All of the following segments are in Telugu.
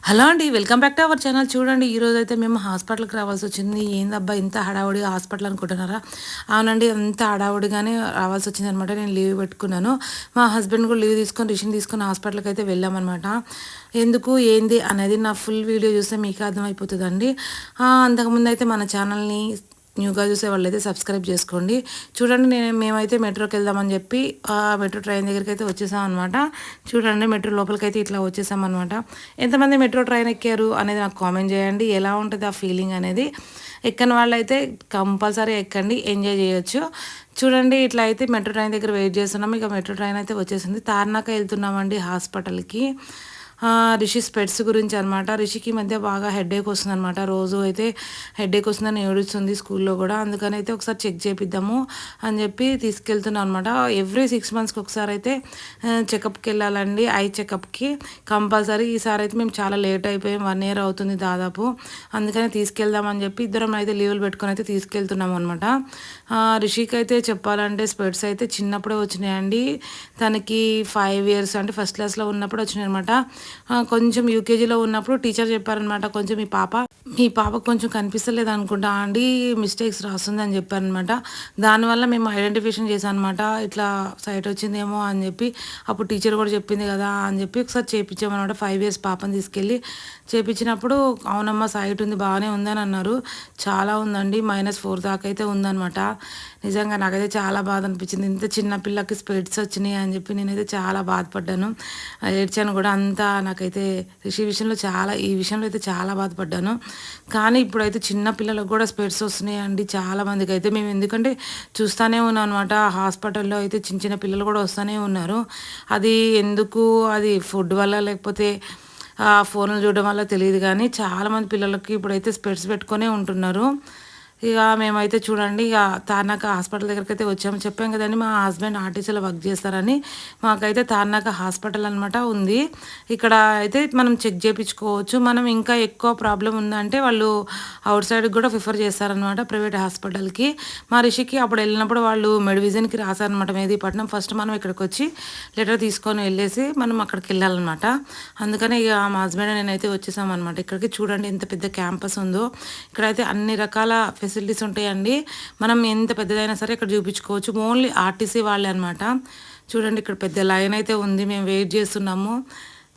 హలో అండి welcome back to our channel. చూడండి ఈరోజు అయితే మేము హాస్పిటల్కి రావాల్సి వచ్చింది. ఏందబ్బా ఇంత హడావుడిగా హాస్పిటల్ అనుకుంటున్నారా? అవునండి అంత హడావుడిగానే రావాల్సి వచ్చింది అనమాట నేను లీవ్ పెట్టుకున్నాను. మా హస్బెండ్ కూడా లీవ్ తీసుకొని రిషన్ తీసుకొని హాస్పిటల్కి అయితే వెళ్ళామన్నమాట ఎందుకు ఏంది అనేది నా ఫుల్ వీడియో చూస్తే మీకు అర్థమైపోతుందండి. అంతకుముందు అయితే మన ఛానల్ని న్యూగా చూసే వాళ్ళైతే సబ్స్క్రైబ్ చేసుకోండి. చూడండి నేను మేమైతే మెట్రోకి వెళ్దామని చెప్పి మెట్రో ట్రైన్ దగ్గరికి అయితే వచ్చేసాం అనమాట చూడండి మెట్రో లోపలికి అయితే ఇట్లా వచ్చేసాం అనమాట ఎంతమంది మెట్రో ట్రైన్ ఎక్కారు అనేది నాకు కామెంట్ చేయండి. ఎలా ఉంటుంది ఆ ఫీలింగ్ అనేది ఎక్కని వాళ్ళైతే కంపల్సరీ ఎక్కండి ఎంజాయ్ చేయొచ్చు. చూడండి ఇట్లా అయితే మెట్రో ట్రైన్ దగ్గర వెయిట్ చేస్తున్నాం. ఇక మెట్రో ట్రైన్ అయితే వచ్చేసింది. తార్నాక వెళ్తున్నామండి హాస్పిటల్కి. రిషి స్పెట్స్ గురించి అనమాట రిషికి మధ్య బాగా హెడేక్ వస్తుంది అనమాట రోజు అయితే హెడేక్ వస్తుందని ఏడుస్తుంది స్కూల్లో కూడా. అందుకని అయితే ఒకసారి చెక్ చేపిద్దాము అని చెప్పి తీసుకెళ్తున్నాం అనమాట ఎవ్రీ సిక్స్ మంత్స్కి ఒకసారి అయితే చెకప్కి వెళ్ళాలండి. ఐ చెకప్కి కంపల్సరీ. ఈసారి అయితే మేము చాలా లేట్ అయిపోయాం. వన్ ఇయర్ అవుతుంది దాదాపు. అందుకని తీసుకెళ్దామని చెప్పి ఇద్దరం అయితే లీవులు పెట్టుకొని అయితే తీసుకెళ్తున్నాము అనమాట రిషికి అయితే చెప్పాలంటే స్పెట్స్ అయితే చిన్నప్పుడే వచ్చినాయండి. తనకి ఫైవ్ ఇయర్స్ అంటే ఫస్ట్ క్లాస్లో ఉన్నప్పుడు వచ్చినాయి అనమాట కొంచెం యూకేజీలో ఉన్నప్పుడు టీచర్ చెప్పారనమాట కొంచెం మీ పాప మీ పాప కొంచెం కనిపిస్తలేదు అనుకుంటా అండి మిస్టేక్స్ రాస్తుంది అని చెప్పారనమాట దానివల్ల మేము ఐడెంటిఫికేషన్ చేసాం అనమాట ఇట్లా సైట్ వచ్చిందేమో అని చెప్పి అప్పుడు టీచర్ కూడా చెప్పింది కదా అని చెప్పి ఒకసారి చేయించామన్నమాట ఫైవ్ ఇయర్స్ పాపని తీసుకెళ్ళి చేపించినప్పుడు అవునమ్మా సైట్ ఉంది బాగానే ఉందని అన్నారు. చాలా ఉందండి మైనస్ ఫోర్ దాకా అయితే ఉందనమాట నిజంగా నాకైతే చాలా బాధ అనిపించింది. ఇంత చిన్న పిల్లకి స్పెడ్స్ వచ్చినాయి అని చెప్పి నేనైతే చాలా బాధపడ్డాను. ఏడ్చాను కూడా అంతా నాకైతే రిషి విషయంలో చాలా ఈ విషయంలో అయితే చాలా బాధపడ్డాను. కానీ ఇప్పుడైతే చిన్న పిల్లలకు కూడా స్పెడ్స్ వస్తున్నాయండి చాలా మందికి. అయితే మేము ఎందుకంటే చూస్తూనే ఉన్నాం అనమాట హాస్పిటల్లో అయితే చిన్న చిన్న పిల్లలు కూడా వస్తూనే ఉన్నారు. అది ఎందుకు? అది ఫుడ్ వల్ల లేకపోతే ఫోన్లు చూడడం వల్ల తెలియదు కానీ చాలామంది పిల్లలకి ఇప్పుడైతే స్పెడ్స్ పెట్టుకొనే ఉంటున్నారు. ఇక మేమైతే చూడండి ఇక తార్నాక హాస్పిటల్ దగ్గరికి అయితే వచ్చాము చెప్పాం కదండి. మా హస్బెండ్ ఆర్టీసీలో వర్క్ చేస్తారని. మాకైతే తార్నాక హాస్పిటల్ అనమాట ఉంది. ఇక్కడ అయితే మనం చెక్ చేయించుకోవచ్చు మనం ఇంకా ఎక్కువ ప్రాబ్లం ఉందంటే వాళ్ళు అవుట్ సైడ్ కూడా ప్రిఫర్ చేస్తారనమాట ప్రైవేట్ హాస్పిటల్కి. మా రిషికి అప్పుడు వెళ్ళినప్పుడు వాళ్ళు మెడివిజన్కి రాశారనమాట మేదీపట్నం ఫస్ట్ మనం ఇక్కడికి వచ్చి లెటర్ తీసుకొని వెళ్ళేసి మనం అక్కడికి వెళ్ళాలన్నమాట. అందుకని ఇక మా హస్బెండ్ నేనైతే వచ్చేసామన్నమాట. ఇక్కడికి చూడండి ఎంత పెద్ద క్యాంపస్ ఉందో. ఇక్కడైతే అన్ని రకాల ఫెసిలిటీస్ ఉంటాయండి. మనం ఎంత పెద్దదైనా సరే ఇక్కడ చూపించుకోవచ్చు. ఓన్లీ ఆర్టీసీ వాళ్ళే అనమాట చూడండి ఇక్కడ పెద్ద లైన్ అయితే ఉంది. మేము వెయిట్ చేస్తున్నాము.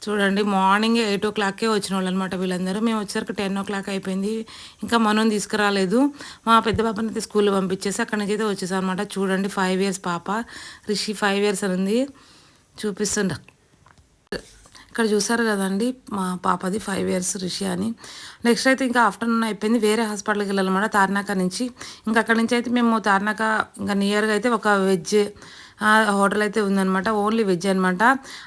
చూడండి మార్నింగ్ ఎయిట్ ఓ క్లాక్కే వచ్చిన వాళ్ళు అనమాట వీళ్ళందరూ. మేము వచ్చేసరికి టెన్ ఓ క్లాక్ అయిపోయింది. ఇంకా మనం తీసుకురాలేదు. మా పెద్ద పాపని అయితే స్కూల్లో పంపించేసి అక్కడి నుంచి అయితే వచ్చేసాం అనమాట చూడండి ఫైవ్ ఇయర్స్ పాప. రిషి ఫైవ్ ఇయర్స్ అని ఉంది. చూపిస్తుండ. ఇక్కడ చూసారు కదండి మా పాపది ఫైవ్ ఇయర్స్ రిషి అని. నెక్స్ట్ అయితే ఇంకా ఆఫ్టర్నూన్ అయిపోయింది వేరే హాస్పిటల్కి వెళ్ళాలన్నమాట తార్నాక నుంచి. ఇంకా అక్కడి నుంచి అయితే మేము తార్నాక ఇంకా నియర్గా అయితే ఒక వెజ్ హోటల్ అయితే ఉందనమాట ఓన్లీ వెజ్ అనమాట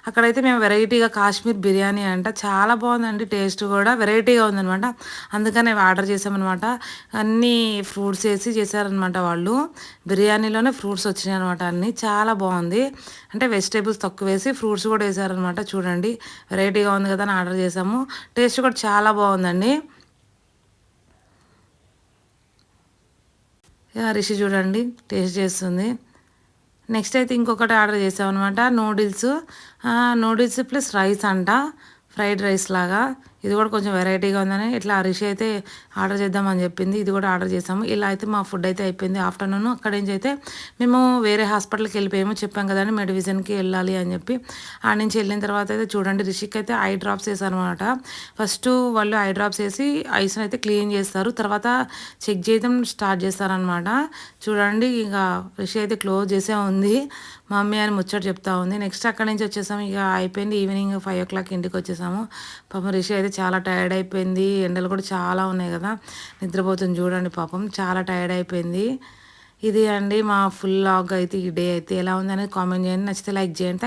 అక్కడైతే మేము వెరైటీగా కాశ్మీర్ బిర్యానీ అంట చాలా బాగుందండి టేస్ట్ కూడా వెరైటీగా ఉందనమాట అందుకని ఆర్డర్ చేసామన్నమాట అన్నీ ఫ్రూట్స్ వేసి చేశారనమాట వాళ్ళు. బిర్యానీలోనే ఫ్రూట్స్ వచ్చినాయి అనమాట అన్నీ చాలా బాగుంది. అంటే వెజిటేబుల్స్ తక్కువ వేసి ఫ్రూట్స్ కూడా వేసారనమాట చూడండి. వెరైటీగా ఉంది కదా అని ఆర్డర్ చేసాము టేస్ట్ కూడా చాలా బాగుందండి. రిషి చూడండి టేస్ట్ చేస్తుంది. నెక్స్ట్ అయితే ఇంకొకటి ఆర్డర్ చేసామన్నమాట. నూడిల్స్ నూడిల్స్ ప్లస్ రైస్ అంట. ఫ్రైడ్ రైస్ లాగా. ఇది కూడా కొంచెం వెరైటీగా ఉందని ఇట్లా అరిషి అయితే ఆర్డర్ చేద్దామని చెప్పింది. ఇది కూడా ఆర్డర్ చేసాము. ఇలా అయితే మా ఫుడ్ అయితే అయిపోయింది. ఆఫ్టర్నూన్ అక్కడ నుంచి అయితే మేము వేరే హాస్పిటల్కి వెళ్ళిపోయాము. చెప్పాం కదండి మెడివిజన్కి వెళ్ళాలి అని చెప్పి. ఆడ నుంచి వెళ్ళిన తర్వాత అయితే చూడండి రిషిక్ అయితే ఐ డ్రాప్స్ వేసారనమాట ఫస్ట్ వాళ్ళు ఐ డ్రాప్స్ వేసి ఐస్ని అయితే క్లీన్ చేస్తారు. తర్వాత చెక్ చేయడం స్టార్ట్ చేస్తారనమాట చూడండి ఇక రిషి అయితే క్లోజ్ చేసే ఉంది. మమ్మీ అని ముచ్చట చెప్తా ఉంది. నెక్స్ట్ అక్కడ నుంచి వచ్చేసాము. ఇక అయిపోయింది ఈవినింగ్ ఫైవ్ ఓ క్లాక్ ఇంటికి వచ్చేసాము. పాపం రిషి అయితే చాలా టైర్డ్ అయిపోయింది. ఎండలు కూడా చాలా ఉన్నాయి కదా. నిద్రపోతుంది చూడండి పాపం. చాలా టైర్డ్ అయిపోయింది. ఇది అండి మా ఫుల్ లాగ్ అయితే ఈ డే అయితే ఎలా ఉందనేది కామెంట్ చేయండి. నచ్చితే లైక్ చేయండి.